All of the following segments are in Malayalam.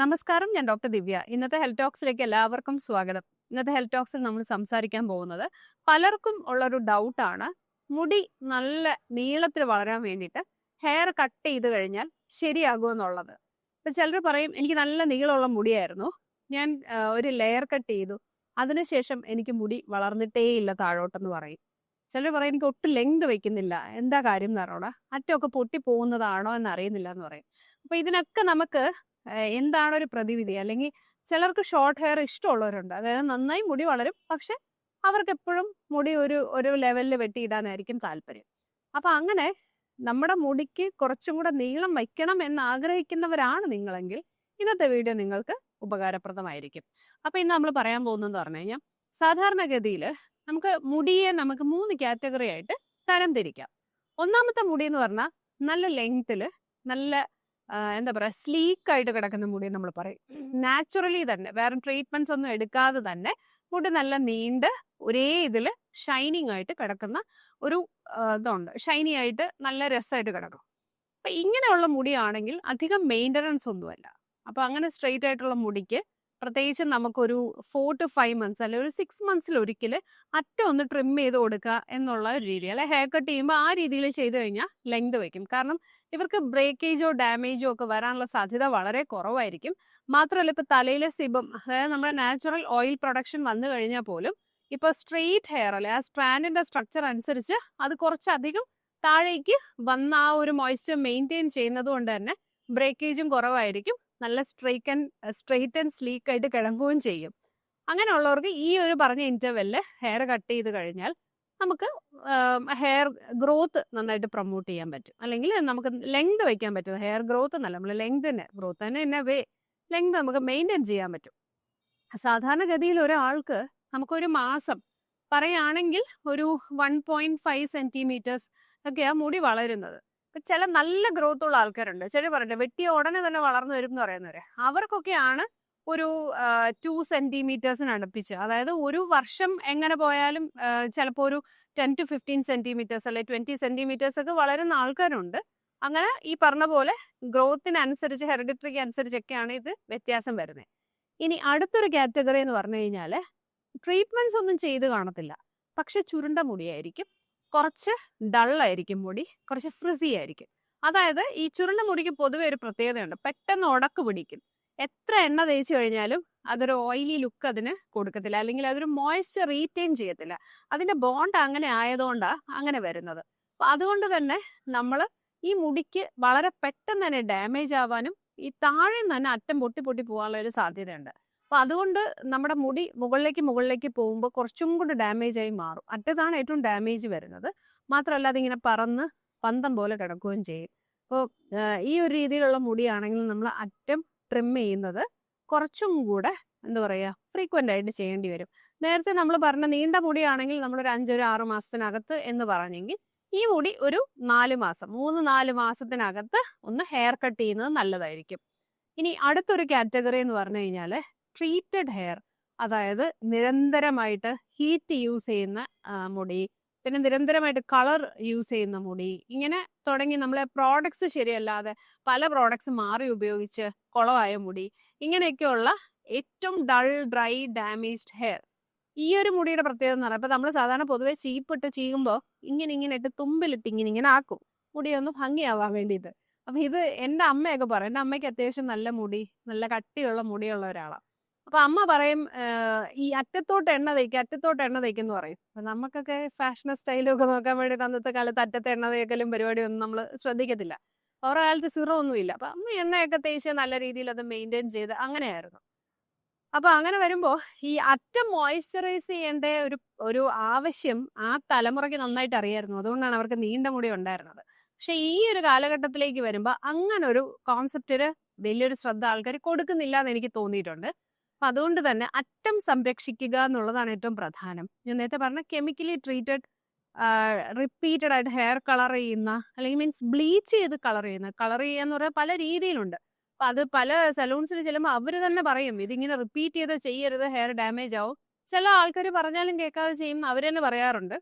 നമസ്കാരം ഞാൻ ഡോക്ടർ ദിവ്യ. ഇന്നത്തെ ഹെൽത്ത് ടോക്സിലേക്ക് എല്ലാവർക്കും സ്വാഗതം. ഇന്നത്തെ ഹെൽത്ത് ടോക്സിൽ നമ്മൾ സംസാരിക്കാൻ പോകുന്നത് പലർക്കും ഉള്ളൊരു ഡൗട്ടാണ്. മുടി നല്ല നീളത്തിൽ വളരാൻ വേണ്ടിയിട്ട് ഹെയർ കട്ട് ചെയ്ത് കഴിഞ്ഞാൽ ശരിയാകുമോ എന്നുള്ളത് ഇപ്പം ചിലർ പറയും എനിക്ക് നല്ല നീളമുള്ള മുടിയായിരുന്നു. ഞാൻ ഒരു ലെയർ കട്ട് ചെയ്തു. അതിനുശേഷം എനിക്ക് മുടി വളർന്നിട്ടേ ഇല്ല താഴോട്ടെന്ന് പറയും. ചിലർ പറയും എനിക്ക് ഒട്ടും ലെങ്ത് വെക്കുന്നില്ല. എന്താ കാര്യം? എന്ന് അറിയണോ അറ്റമൊക്കെ പൊട്ടി പോകുന്നതാണോ എന്ന് അറിയുന്നില്ല എന്ന് പറയും. അപ്പൊ ഇതിനൊക്കെ നമുക്ക് എന്താണ് ഒരു പ്രതിവിധി? അല്ലെങ്കിൽ ചിലർക്ക് ഷോർട്ട് ഹെയർ ഇഷ്ടമുള്ളവരുണ്ട്. അതായത് നന്നായി മുടി വളരും. പക്ഷെ അവർക്ക് എപ്പോഴും മുടി ഒരു ഒരു ലെവലിൽ വെട്ടിയിടാനായിരിക്കും താല്പര്യം. അപ്പൊ അങ്ങനെ നമ്മുടെ മുടിക്ക് കുറച്ചും കൂടെ നീളം വയ്ക്കണം എന്ന് ആഗ്രഹിക്കുന്നവരാണ് നിങ്ങളെങ്കിൽ ഇന്നത്തെ വീഡിയോ നിങ്ങൾക്ക് ഉപകാരപ്രദമായിരിക്കും. അപ്പൊ ഇന്ന് നമ്മൾ പറയാൻ പോകുന്നതെന്ന് പറഞ്ഞു കഴിഞ്ഞാൽ സാധാരണഗതിയിൽ നമുക്ക് മുടിയെ നമുക്ക് മൂന്ന് കാറ്റഗറി ആയിട്ട് തരംതിരിക്കാം ഒന്നാമത്തെ മുടി എന്ന് പറഞ്ഞാൽ നല്ല ലെങ്ത്തിൽ നല്ല എന്താ പറയുക സ്ലീക്ക് ആയിട്ട് കിടക്കുന്ന മുടി നമ്മൾ പറയും. നാച്ചുറലി തന്നെ വേറെ ട്രീറ്റ്മെന്റ്സ് ഒന്നും എടുക്കാതെ തന്നെ മുടി നല്ല നീണ്ട് ഒരേ ഇതിൽ ഷൈനിങ് ആയിട്ട് കിടക്കുന്ന ഒരു ഇതുണ്ട്. ഷൈനി ആയിട്ട് നല്ല രസമായിട്ട് കിടക്കും. അപ്പൊ ഇങ്ങനെയുള്ള മുടിയാണെങ്കിൽ അധികം മെയിന്റനൻസ് ഒന്നുമല്ല. അപ്പൊ അങ്ങനെ സ്ട്രെയിറ്റ് ആയിട്ടുള്ള മുടിക്ക് പ്രത്യേകിച്ച് നമുക്കൊരു ഫോർ ടു ഫൈവ് മന്ത്സ് അല്ലെങ്കിൽ ഒരു സിക്സ് മന്ത്സിൽ ഒരിക്കൽ അറ്റം ഒന്ന് ട്രിം ചെയ്ത് കൊടുക്കുക എന്നുള്ള ഒരു രീതി. അല്ലെ ഹെയർ കട്ട് ചെയ്യുമ്പോൾ ആ രീതിയിൽ ചെയ്തു കഴിഞ്ഞാൽ ലെങ്ത് വയ്ക്കും കാരണം ഇവർക്ക് ബ്രേക്കേജോ ഡാമേജോ ഒക്കെ വരാനുള്ള സാധ്യത വളരെ കുറവായിരിക്കും. മാത്രമല്ല ഇപ്പൊ തലയിലെ സിബം അതായത് നമ്മുടെ നാച്ചുറൽ ഓയിൽ പ്രൊഡക്ഷൻ വന്നു കഴിഞ്ഞാൽ പോലും ഇപ്പൊ സ്ട്രെയിറ്റ് ഹെയർ അല്ലെ ആ സ്ട്രാൻഡിന്റെ സ്ട്രക്ചർ അനുസരിച്ച് അത് കുറച്ചധികം താഴേക്ക് വന്ന ആ ഒരു മോയ്സ്ചർ മെയിന്റെയിൻ ചെയ്യുന്നത് കൊണ്ട് തന്നെ ബ്രേക്കേജും കുറവായിരിക്കും. നല്ല strike and straight and sleek ആയിട്ട് കിടങ്ങുകയും ചെയ്യും. അങ്ങനെയുള്ളവർക്ക് ഈ ഒരു പറഞ്ഞ ഇന്റർവെല്ലിൽ ഹെയർ കട്ട് ചെയ്ത് കഴിഞ്ഞാൽ നമുക്ക് ഹെയർ ഗ്രോത്ത് നന്നായിട്ട് പ്രൊമോട്ട് ചെയ്യാൻ പറ്റും. അല്ലെങ്കിൽ നമുക്ക് ലെങ്ത് വയ്ക്കാൻ പറ്റും. ഹെയർ ഗ്രോത്ത് എന്നല്ല നമ്മൾ ലെങ്ത് തന്നെ ഗ്രോത്ത് തന്നെ എന്നെ വേ ലെങ്ത് നമുക്ക് മെയിന്റെയിൻ ചെയ്യാൻ പറ്റും. സാധാരണഗതിയിൽ ഒരാൾക്ക് നമുക്കൊരു മാസം പറയുകയാണെങ്കിൽ ഒരു വൺ പോയിന്റ് ഫൈവ് സെന്റിമീറ്റേഴ്സ് ഒക്കെയാണ് മുടി വളരുന്നത്. ചില നല്ല ഗ്രോത്ത് ഉള്ള ആൾക്കാരുണ്ട്. ചില പറയട്ടെ വെട്ടിയ ഉടനെ തന്നെ വളർന്നു വരും എന്ന് പറയുന്നവര്. അവർക്കൊക്കെയാണ് ഒരു ടു സെന്റിമീറ്റേഴ്സിന് അടുപ്പിച്ച് അതായത് ഒരു വർഷം എങ്ങനെ പോയാലും ചിലപ്പോൾ ഒരു ടെൻ ടു ഫിഫ്റ്റീൻ സെന്റിമീറ്റേഴ്സ് അല്ലെ ട്വന്റി സെന്റിമീറ്റേഴ്സ് ഒക്കെ വളരുന്ന ആൾക്കാരുണ്ട്. അങ്ങനെ ഈ പറഞ്ഞ പോലെ ഗ്രോത്തിനനുസരിച്ച് ഹെറിഡിറ്ററിക്ക് അനുസരിച്ചൊക്കെയാണ് ഇത് വ്യത്യാസം വരുന്നത് ഇനി അടുത്തൊരു കാറ്റഗറി എന്ന് പറഞ്ഞു കഴിഞ്ഞാൽ ട്രീറ്റ്മെന്റ്സ് ഒന്നും ചെയ്ത് കാണത്തില്ല. പക്ഷെ ചുരുണ്ട മുടിയായിരിക്കും. കുറച്ച് ഡള്ളായിരിക്കും മുടി കുറച്ച് ഫ്രിസി ആയിരിക്കും. അതായത് ഈ ചുരുണ്ട മുടിക്ക് പൊതുവെ ഒരു പ്രത്യേകതയുണ്ട്. പെട്ടെന്ന് ഉടക്ക് പിടിക്കും. എത്ര എണ്ണ തേച്ച് കഴിഞ്ഞാലും അതൊരു ഓയിലി ലുക്ക് അതിന് കൊടുക്കത്തില്ല. അല്ലെങ്കിൽ അതൊരു മോയ്സ്ചർ റീറ്റെയിൻ ചെയ്യത്തില്ല. അതിന്റെ ബോണ്ട് അങ്ങനെ ആയതുകൊണ്ടാണ് അങ്ങനെ വരുന്നത്. അപ്പൊ അതുകൊണ്ട് തന്നെ നമ്മൾ ഈ മുടിക്ക് വളരെ പെട്ടെന്ന് തന്നെ ഡാമേജ് ആവാനും ഈ താഴെ തന്നെ അറ്റം പൊട്ടി പൊട്ടി പോകാനുള്ള ഒരു സാധ്യതയുണ്ട്. അപ്പൊ അതുകൊണ്ട് നമ്മുടെ മുടി മുകളിലേക്ക് മുകളിലേക്ക് പോകുമ്പോൾ കുറച്ചും കൂടി ഡാമേജ് ആയി മാറും. അറ്റത്താണ് ഏറ്റവും ഡാമേജ് വരുന്നത്. മാത്രമല്ല അതിങ്ങനെ പറന്ന് പന്തം പോലെ കിടക്കുകയും ചെയ്യും. അപ്പോൾ ഈ ഒരു രീതിയിലുള്ള മുടിയാണെങ്കിൽ നമ്മൾ അറ്റം ട്രിം ചെയ്യുന്നത് കുറച്ചും കൂടെ എന്താ പറയുക ഫ്രീക്വന്റ് ആയിട്ട് ചെയ്യേണ്ടി വരും. നേരത്തെ നമ്മൾ പറഞ്ഞ നീണ്ട മുടിയാണെങ്കിൽ നമ്മളൊരു അഞ്ചൊരു ആറ് മാസത്തിനകത്ത് എന്ന് പറഞ്ഞെങ്കിൽ ഈ മുടി ഒരു നാല് മാസം മൂന്ന് നാല് മാസത്തിനകത്ത് ഒന്ന് ഹെയർ കട്ട് ചെയ്യുന്നത് നല്ലതായിരിക്കും. ഇനി അടുത്തൊരു കാറ്റഗറി എന്ന് പറഞ്ഞു കഴിഞ്ഞാൽ ട്രീറ്റഡ് ഹെയർ അതായത് നിരന്തരമായിട്ട് ഹീറ്റ് യൂസ് ചെയ്യുന്ന മുടി പിന്നെ നിരന്തരമായിട്ട് കളർ യൂസ് ചെയ്യുന്ന മുടി ഇങ്ങനെ തുടങ്ങി നമ്മളെ പ്രോഡക്ട്സ് ശരിയല്ലാതെ പല പ്രോഡക്ട്സ് മാറി ഉപയോഗിച്ച് കുളവായ മുടി ഇങ്ങനെയൊക്കെയുള്ള ഏറ്റവും ഡൾ ഡ്രൈ ഡാമേജ്ഡ് ഹെയർ ഈ ഒരു മുടിയുടെ പ്രത്യേകത എന്ന് ഇപ്പൊ നമ്മൾ സാധാരണ പൊതുവെ ചീപ്പിട്ട് ചീകുമ്പോൾ ഇങ്ങനെ ഇങ്ങനെ ഇട്ട് തുമ്പിലിട്ട് ഇങ്ങനെ ഇങ്ങനെ ആക്കും. മുടിയൊന്ന് ഭംഗിയാവാൻ വേണ്ടിയിട്ട്. അപ്പൊ ഇത് എന്റെ അമ്മയൊക്കെ പറയും. എന്റെ അമ്മയ്ക്ക് അത്യാവശ്യം നല്ല മുടി നല്ല കട്ടിയുള്ള മുടിയുള്ള ഒരാളാണ് അപ്പൊ അമ്മ പറയും ഈ അറ്റത്തോട്ട് എണ്ണ തേക്ക് അറ്റത്തോട്ട് എണ്ണ തേക്കെന്ന് പറയും. അപ്പൊ നമുക്കൊക്കെ ഫാഷൻ സ്റ്റൈലും ഒക്കെ നോക്കാൻ വേണ്ടിയിട്ട് അന്നത്തെ കാലത്ത് അറ്റത്തെ എണ്ണ തേക്കലും പരിപാടിയൊന്നും നമ്മൾ ശ്രദ്ധിക്കത്തില്ല. ഓരോ കാലത്ത് സിറോ ഒന്നുമില്ല അപ്പൊ അമ്മ എണ്ണയൊക്കെ തേച്ച് നല്ല രീതിയിൽ അത് മെയിന്റെയിൻ ചെയ്ത് അങ്ങനെയായിരുന്നു. അപ്പൊ അങ്ങനെ വരുമ്പോ ഈ അറ്റം മോയ്സ്ചറൈസ് ചെയ്യേണ്ട ഒരു ഒരു ആവശ്യം ആ തലമുറയ്ക്ക് നന്നായിട്ട് അറിയായിരുന്നു. അതുകൊണ്ടാണ് അവർക്ക് നീണ്ട മുടി ഉണ്ടായിരുന്നത്. പക്ഷെ ഈ ഒരു കാലഘട്ടത്തിലേക്ക് വരുമ്പോൾ അങ്ങനെ ഒരു കോൺസെപ്റ്റിന് വലിയൊരു ശ്രദ്ധ ആൾക്കാർ കൊടുക്കുന്നില്ല എന്ന് എനിക്ക് തോന്നിയിട്ടുണ്ട്. അപ്പൊ അതുകൊണ്ട് തന്നെ അറ്റം സംരക്ഷിക്കുക എന്നുള്ളതാണ് ഏറ്റവും പ്രധാനം. ഞാൻ നേരത്തെ പറഞ്ഞ കെമിക്കലി ട്രീറ്റഡ് റിപ്പീറ്റഡ് ആയിട്ട് ഹെയർ കളർ ചെയ്യുന്ന അല്ലെങ്കിൽ മീൻസ് ബ്ലീച്ച് ചെയ്ത് കളർ ചെയ്യുന്ന കളർ ചെയ്യാന്ന് പറയാൻ പല രീതിയിലുണ്ട്. അപ്പൊ അത് പല സലൂൺസിൽ ചെല്ലുമ്പോൾ അവർ തന്നെ പറയും ഇതിങ്ങനെ റിപ്പീറ്റ് ചെയ്ത് ചെയ്യരുത് ഹെയർ ഡാമേജ് ആവും. ചില ആൾക്കാർ പറഞ്ഞാലും കേൾക്കാതെ ചെയ്യും അവർ തന്നെ പറയാറുണ്ട്.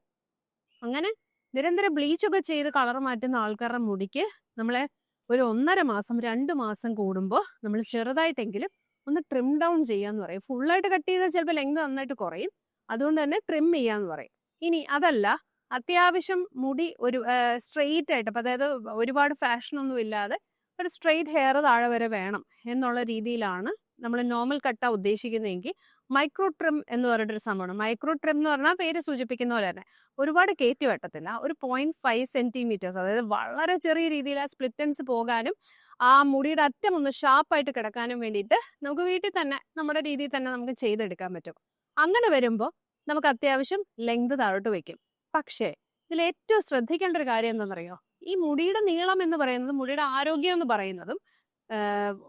അങ്ങനെ നിരന്തരം ബ്ലീച്ചൊക്കെ ചെയ്ത് കളർ മാറ്റുന്ന ആൾക്കാരുടെ മുടിക്ക് നമ്മളെ ഒരു ഒന്നര മാസം രണ്ട് മാസം കൂടുമ്പോൾ നമ്മൾ ചെറുതായിട്ടെങ്കിലും ഒന്ന് ട്രിം ഡൗൺ ചെയ്യാന്ന് പറയും. ഫുള്ളായിട്ട് കട്ട് ചെയ്താൽ ചിലപ്പോൾ ലെങ്ത് നന്നായിട്ട് കുറയും. അതുകൊണ്ട് തന്നെ ട്രിം ചെയ്യാന്ന് പറയും. ഇനി അതല്ല അത്യാവശ്യം മുടി ഒരു സ്ട്രെയിറ്റ് ആയിട്ട് അപ്പം അതായത് ഒരുപാട് ഫാഷനൊന്നും ഇല്ലാതെ ഒരു സ്ട്രെയിറ്റ് ഹെയർ താഴെ വരെ വേണം എന്നുള്ള രീതിയിലാണ് നമ്മൾ നോർമൽ കട്ട ഉദ്ദേശിക്കുന്നതെങ്കിൽ മൈക്രോ ട്രിം എന്ന് പറഞ്ഞിട്ടൊരു സംഭവമാണ്. മൈക്രോ ട്രിം എന്ന് പറഞ്ഞാൽ പേര് സൂചിപ്പിക്കുന്ന പോലെ തന്നെ ഒരുപാട് കയറ്റി വെട്ടത്തില്ല. ഒരു പോയിന്റ് ഫൈവ് സെന്റിമീറ്റേഴ്സ് അതായത് വളരെ ചെറിയ രീതിയിൽ ആ സ്പ്ലിറ്റൻസ് പോകാനും ആ മുടിയുടെ അറ്റം ഒന്ന് ഷാർപ്പായിട്ട് കിടക്കാനും വേണ്ടിയിട്ട് നമുക്ക് വീട്ടിൽ തന്നെ നമ്മുടെ രീതിയിൽ തന്നെ നമുക്ക് ചെയ്തെടുക്കാൻ പറ്റും. അങ്ങനെ വരുമ്പോൾ നമുക്ക് അത്യാവശ്യം ലെങ്ത് താഴോട്ട് വെക്കും പക്ഷേ ഇതിൽ ഏറ്റവും ശ്രദ്ധിക്കേണ്ട ഒരു കാര്യം എന്താണെന്നറിയോ? ഈ മുടിയുടെ നീളം എന്ന് പറയുന്നത് മുടിയുടെ ആരോഗ്യം എന്ന് പറയുന്നതും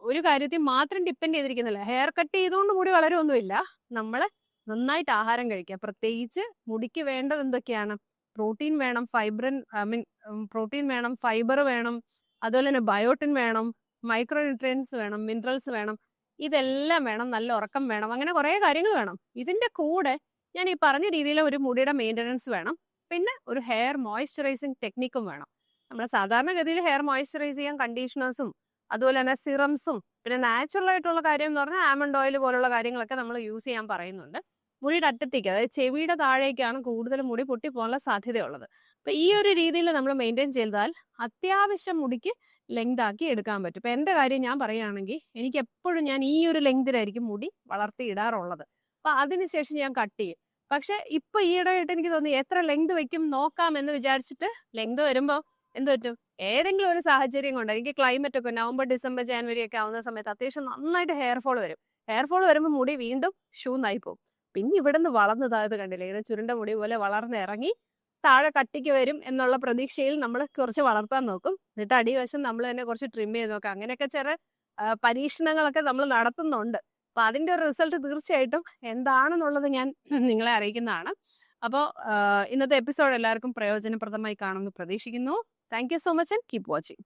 ഒരു കാര്യത്തിൽ മാത്രം ഡിപ്പെൻഡ് ചെയ്തിരിക്കുന്നില്ല. ഹെയർ കട്ട് ചെയ്തുകൊണ്ട് മുടി വളരൊന്നുമില്ല നമ്മൾ നന്നായിട്ട് ആഹാരം കഴിക്കുക. പ്രത്യേകിച്ച് മുടിക്ക് വേണ്ടത് എന്തൊക്കെയാണ്? പ്രോട്ടീൻ വേണം ഫൈബ്രൻ ഐ മീൻ പ്രോട്ടീൻ വേണം ഫൈബർ വേണം അതുപോലെ തന്നെ ബയോട്ടിൻ വേണം മൈക്രോ ന്യൂട്രിയൻസ് വേണം മിനറൽസ് വേണം ഇതെല്ലാം വേണം നല്ല ഉറക്കം വേണം അങ്ങനെ കുറേ കാര്യങ്ങൾ വേണം. ഇതിന്റെ കൂടെ ഞാൻ ഈ പറഞ്ഞ രീതിയിൽ ഒരു മുടിയുടെ മെയിന്റനൻസ് വേണം പിന്നെ ഒരു ഹെയർ മോയ്സ്ചറൈസിങ് ടെക്നിക്കും വേണം. നമ്മൾ സാധാരണഗതിയിൽ ഹെയർ മോയ്സ്ചറൈസ് ചെയ്യാൻ കണ്ടീഷണേഴ്സും അതുപോലെ തന്നെ സിറംസും പിന്നെ നാച്ചുറൽ ആയിട്ടുള്ള കാര്യം എന്ന് പറഞ്ഞാൽ ആമണ്ട് ഓയിൽ പോലുള്ള കാര്യങ്ങളൊക്കെ നമ്മൾ യൂസ് ചെയ്യാൻ പറയുന്നുണ്ട്. മുടിയുടെ അറ്റത്തേക്ക് അതായത് ചെവിയുടെ താഴേക്കാണ് കൂടുതൽ മുടി പൊട്ടിപ്പോകാനുള്ള സാധ്യതയുള്ളത്. അപ്പൊ ഈ ഒരു രീതിയിൽ നമ്മൾ മെയിന്റെയിൻ ചെയ്താൽ അത്യാവശ്യം മുടിക്ക് ലെങ്ത് ആക്കി എടുക്കാൻ പറ്റും. ഇപ്പൊ എന്റെ കാര്യം ഞാൻ പറയുകയാണെങ്കിൽ എനിക്ക് എപ്പോഴും ഞാൻ ഈ ഒരു ലെങ്തിലായിരിക്കും മുടി വളർത്തി ഇടാറുള്ളത്. അപ്പൊ അതിനുശേഷം ഞാൻ കട്ട് ചെയ്യും. പക്ഷെ ഇപ്പൊ ഈയിടെയായിട്ട് എനിക്ക് തോന്നി എത്ര ലെങ്ത് വെക്കും നോക്കാം എന്ന് വിചാരിച്ചിട്ട് ലെങ്ത് വരുമ്പോ എന്ത് പറ്റും? ഏതെങ്കിലും ഒരു സാഹചര്യം കൊണ്ട് എനിക്ക് ക്ലൈമറ്റ് ഒക്കെ നവംബർ ഡിസംബർ ജാനുവരി ഒക്കെ ആവുന്ന സമയത്ത് അത്യാവശ്യം നന്നായിട്ട് ഹെയർ ഫോൾ വരും. ഹെയർ ഫോൾ വരുമ്പോൾ മുടി വീണ്ടും ഷൂന്നായി പോകും. പിന്നെ ഇവിടുന്ന് വളർന്നതാ ഇത് കണ്ടില്ലേ ഇങ്ങനെ ചുരുണ്ട മുടി പോലെ വളർന്ന് ഇറങ്ങി താഴെ കട്ടിക്ക് വരും എന്നുള്ള പ്രതീക്ഷയിൽ നമ്മൾ കുറച്ച് വളർത്താൻ നോക്കും. എന്നിട്ട് അടിവശം നമ്മൾ തന്നെ കുറച്ച് ട്രിം ചെയ്ത് നോക്കാം. അങ്ങനെയൊക്കെ ചില പരീക്ഷണങ്ങളൊക്കെ നമ്മൾ നടത്തുന്നുണ്ട്. അപ്പൊ അതിന്റെ ഒരു റിസൾട്ട് തീർച്ചയായിട്ടും എന്താണെന്നുള്ളത് ഞാൻ നിങ്ങളെ അറിയിക്കുന്നതാണ്. അപ്പോൾ ഇന്നത്തെ എപ്പിസോഡ് എല്ലാവർക്കും പ്രയോജനപ്രദമായി കാണുമെന്ന് പ്രതീക്ഷിക്കുന്നു. Thank you so much and keep watching